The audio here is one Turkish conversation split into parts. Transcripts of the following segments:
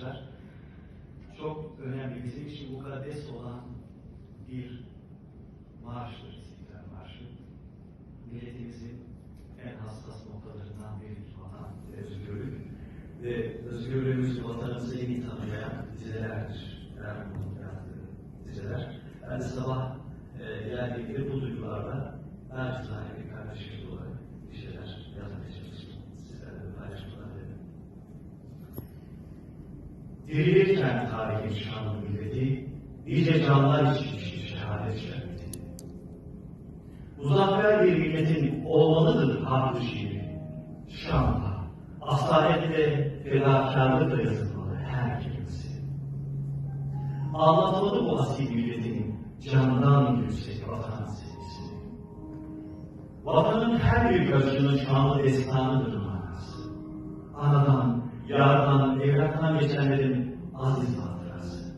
arkadaşlar. Çok önemli, bizim için mukaddes olan bir marştır İstiklal Marşı. Milletimizin en hassas noktalarından biridir vatan özgürlük ve özgürlüğümüz vatanımızı en iyi tanımlayan dizelerdir. Yani bunun yazdığı dizeler. Ben de sabah e, geldiğimde bu duygularla Dirilirken tarihin şanlı milleti, nice canlar içmiştir şehadet şerbeti. Muzaffer bir milletin olmalıdır harbi şiiri. Şanla, asaletle, fedakarlıkla yazılmalı her kelimesi. Anlatmalı bu asil milletin candan yüksek vatan sevgisini. Vatanın her bir karışının şanlı destanıdır manası. Anadan, yardan, evlattan geçenlerin aziz hatırası.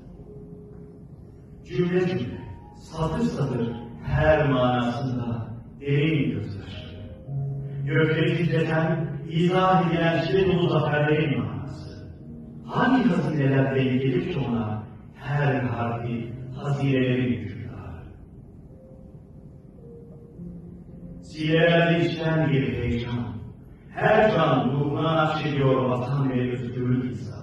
Cümle cümle, satır satır her manasında derin gözyaşı. Gökleri titreten, izah edilen şey dolu zaferlerin manası. Hangi hazineler denk gelir ki ona her harfi hazinelerin hükümdarı. Siyerlerde içten bir heyecan, her can ruhuna nakşediyor vatan ve özgürlük izahını.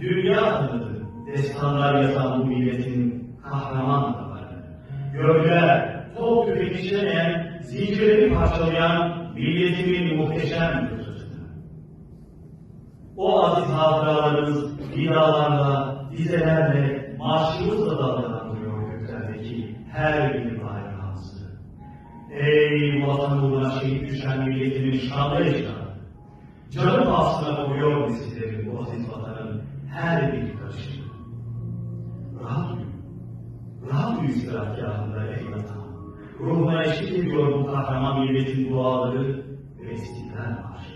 Dünya tanıdı, destanlar yazan bu milletin kahraman damarı. Gölgeler, top tüfek işlemeyen, zincirleri parçalayan milletimin muhteşem fıtratını. O aziz hatıralarımız binalarla, dizelerle, marşımızla dalgalandırıyor göklerdeki her bir bayrağımızı. Ey vatan uğruna şehit düşen milletimin şanlı ecdadı. Canı pahasına koruyor nesillerin bu aziz vatanın her bir karışını. Rahat uyun. Rahat uyun istirahatgahında ey vatan. Ruhuna eşlik ediyor bu kahraman milletin duaları ve istiklal marşı.